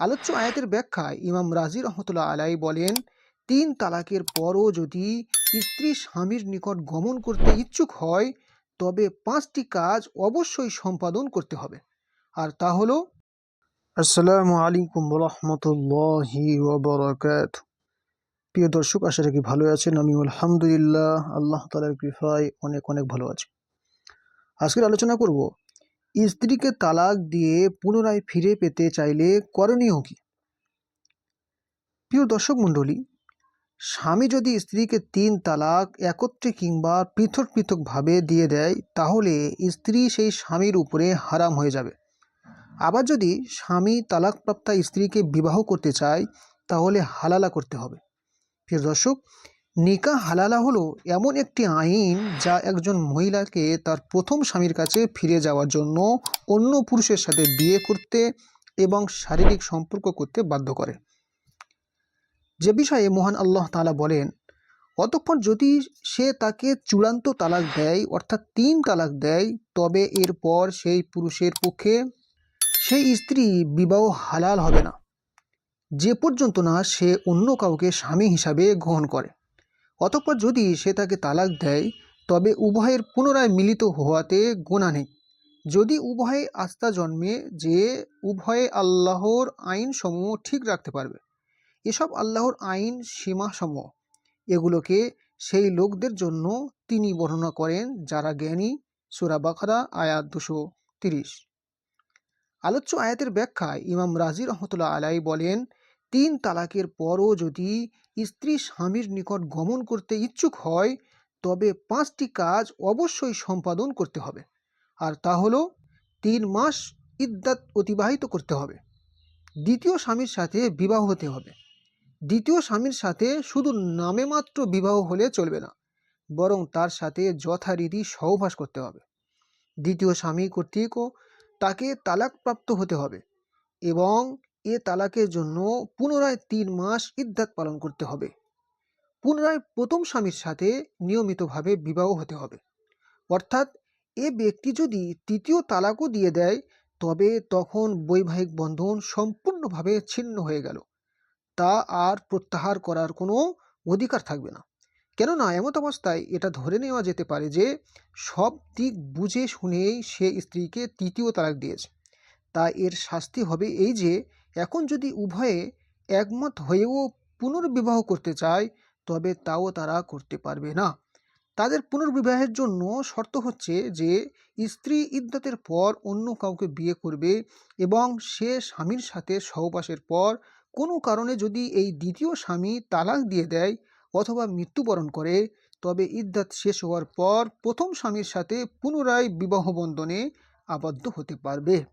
আলোচ্য আয়াতের ব্যাখ্যায় ইমাম রাজি রহমতুল্লাহ আলাই বলেন, তিন তালাকের পরও যদি স্ত্রী স্বামীর নিকট গমন করতে ইচ্ছুক হয়, তবে পাঁচটি কাজ অবশ্যই সম্পাদন করতে হবে। আর তা হলো, আসসালামু আলাইকুম রহমতুল্লাহি ওবরাকাত। প্রিয় দর্শক, আশা রাখি ভালো আছেন। আমি আলহামদুলিল্লাহ, আল্লাহ তালার কৃপায় অনেক অনেক ভালো আছি। আজকের আলোচনা করব স্ত্রীকে তালাক দিয়ে পুনরায় ফিরে পেতে চাইলে করণীয় কি? প্রিয় দর্শক মণ্ডলী, স্বামী যদি স্ত্রীকে তিন তালাক একত্রে কিংবা পৃথক পৃথকভাবে দিয়ে দেয়, তাহলে স্ত্রী সেই স্বামীর উপরে হারাম হয়ে যাবে। আবার যদি স্বামী তালাকপ্রাপ্তা স্ত্রীকে বিবাহ করতে চায়, তাহলে হালালা করতে হবে। প্রিয় দর্শক নিকা হালালা হলো এমন একটি আইন যা একজন মহিলাকে তার প্রথম স্বামীর কাছে ফিরে যাওয়ার জন্য অন্য পুরুষের সাথে বিয়ে করতে এবং শারীরিক সম্পর্ক করতে বাধ্য করে। যে বিষয়ে মহান আল্লাহ তালা বলেন, অতঃপর যদি সে তাকে চূড়ান্ত তালাক দেয়, অর্থাৎ তিন তালাক দেয়, তবে এরপর সেই পুরুষের পক্ষে সেই স্ত্রী বিবাহ হালাল হবে না। যে পর্যন্ত না সে অন্য কাউকে স্বামী হিসাবে গ্রহণ করে। অতঃপর যদি সে তাকে তালাক দেয়, তবে উভয়ের পুনরায় মিলিত হওয়াতে গোনা নেই। যদি উভয়ে আস্থা জন্মে যে উভয়ে আল্লাহর আইনসমূহ ঠিক রাখতে পারবে, এসব আল্লাহর আইন সীমাসমূহ, এগুলোকে সেই লোকদের জন্য তিনি বর্ণনা করেন যারা জ্ঞানী। সুরা বাখারা আয়াত দুশো তিরিশ। আলোচ্য আয়াতের ব্যাখ্যায় ইমাম রাজি রহমতুল্লাহ আলাই বলেন তিন তালাকের পরও যদি স্ত্রী স্বামীর নিকট গমন করতে ইচ্ছুক হয়, তবে পাঁচটি কাজ অবশ্যই সম্পাদন করতে হবে। আর তা হলো, তিন মাস ইদ্যাত অতিবাহিত করতে হবে। দ্বিতীয় স্বামীর সাথে বিবাহ হতে হবে। দ্বিতীয় স্বামীর সাথে শুধু নামে মাত্র বিবাহ হলে চলবে না, বরং তার সাথে যথারীতি সহবাস করতে হবে। দ্বিতীয় স্বামী কর্তৃকও তাকে তালাকপ্রাপ্ত হতে হবে এবং এ তালাকের জন্য পুনরায় তিন মাস ইদ্যাত পালন করতে হবে। পুনরায় প্রথম স্বামীর সাথে নিয়মিতভাবে বিবাহ হতে হবে। অর্থাৎ এ ব্যক্তি যদি তৃতীয় তালাকও দিয়ে দেয়, তবে তখন বৈবাহিক বন্ধন সম্পূর্ণভাবে ছিন্ন হয়ে গেল। তা আর প্রত্যাহার করার কোনো অধিকার থাকবে না। কেননা এমত অবস্থায় এটা ধরে নেওয়া যেতে পারে যে, সব দিক বুঝে শুনেই সে স্ত্রীকে তৃতীয় তালাক দিয়েছে। তা এর শাস্তি হবে এই যে এখন যদি উভয়ে একমত হয়েও পুনর্বিবাহ করতে চায়, তবে তাও তারা করতে পারবে না। তাদের পুনর্বিবাহের জন্য শর্ত হচ্ছে যে, স্ত্রী ইদ্যতের পর অন্য কাউকে বিয়ে করবে এবং সে স্বামীর সাথে সহবাসের পর কোনো কারণে যদি এই দ্বিতীয় স্বামী তালাক দিয়ে দেয় অথবা মৃত্যুবরণ করে, তবে ইদ্যাত শেষ হওয়ার পর প্রথম স্বামীর সাথে পুনরায় বিবাহ বন্ধনে আবদ্ধ হতে পারবে।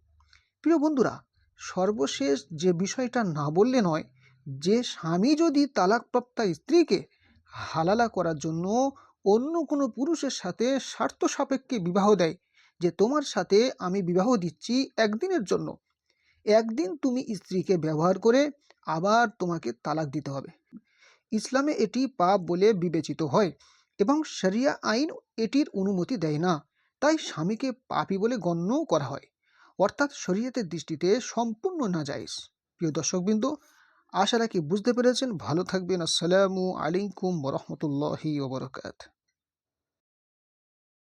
প্রিয় বন্ধুরা সর্বশেষ যে বিষয়টা না বললে নয়, যে স্বামী যদি তালাকপ্রাপ্তা স্ত্রীকে হালালা করার জন্য অন্য কোনো পুরুষের সাথে স্বার্থ সাপেক্ষে বিবাহ দেয়, যে তোমার সাথে আমি বিবাহ দিচ্ছি একদিনের জন্য, একদিন তুমি স্ত্রীকে ব্যবহার করে আবার তোমাকে তালাক দিতে হবে। ইসলামে এটি পাপ বলে বিবেচিত হয় এবং শরিয়া আইন এটির অনুমতি দেয় না, তাই স্বামীকে পাপি বলে গণ্যও করা হয়। অর্থাৎ শরীয়তের দৃষ্টিতে সম্পূর্ণ না নাজাইজ প্রিয় দর্শকবৃন্দ, আশা রাখি বুঝতে পেরেছেন। ভালো থাকবেন। আসসালামু আলাইকুম রহমতুল্লাহি ওবরকাত